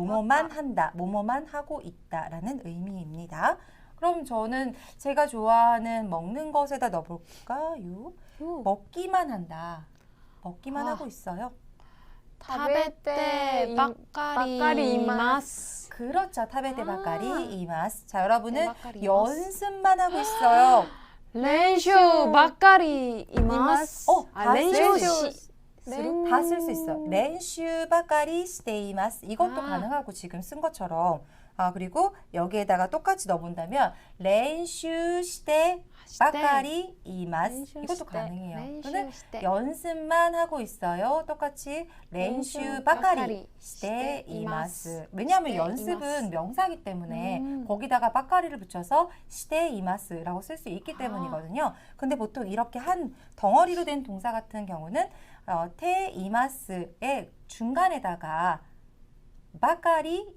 뭐뭐만 한다, 뭐뭐만 하고 있다라는 의미입니다. 그럼 저는 제가 좋아하는 먹는 것에다 넣어볼까요? 먹기만 한다. 먹기만 아. 하고 있어요. 食べてばっかりいます。 그렇죠. 타베테 아. 바까리 이마스. 자, 여러분은 바까리 이마스. 연습만 하고 있어요. 練習ばっかりいます。 어, 아, 다 練 쓸 習 수 시- 다쓸 수 있어요. 렌슈바까리 시데이마스 이것도 아. 가능하고 지금 쓴 것처럼 아 그리고 여기에다가 똑같이 넣어본다면 렌슈 시대 바까리 이마스 이것도 가능해요. 또는 연습만 하고 있어요. 똑같이 렌슈 바까리 시대 이마스 왜냐하면 연습은 명사기 때문에 음. 거기다가 바까리를 붙여서 시대 이마스라고 쓸 수 있기 때문이거든요. 근데 보통 이렇게 한 덩어리로 된 동사 같은 경우는 어, 테 이마스의 중간에다가 바까리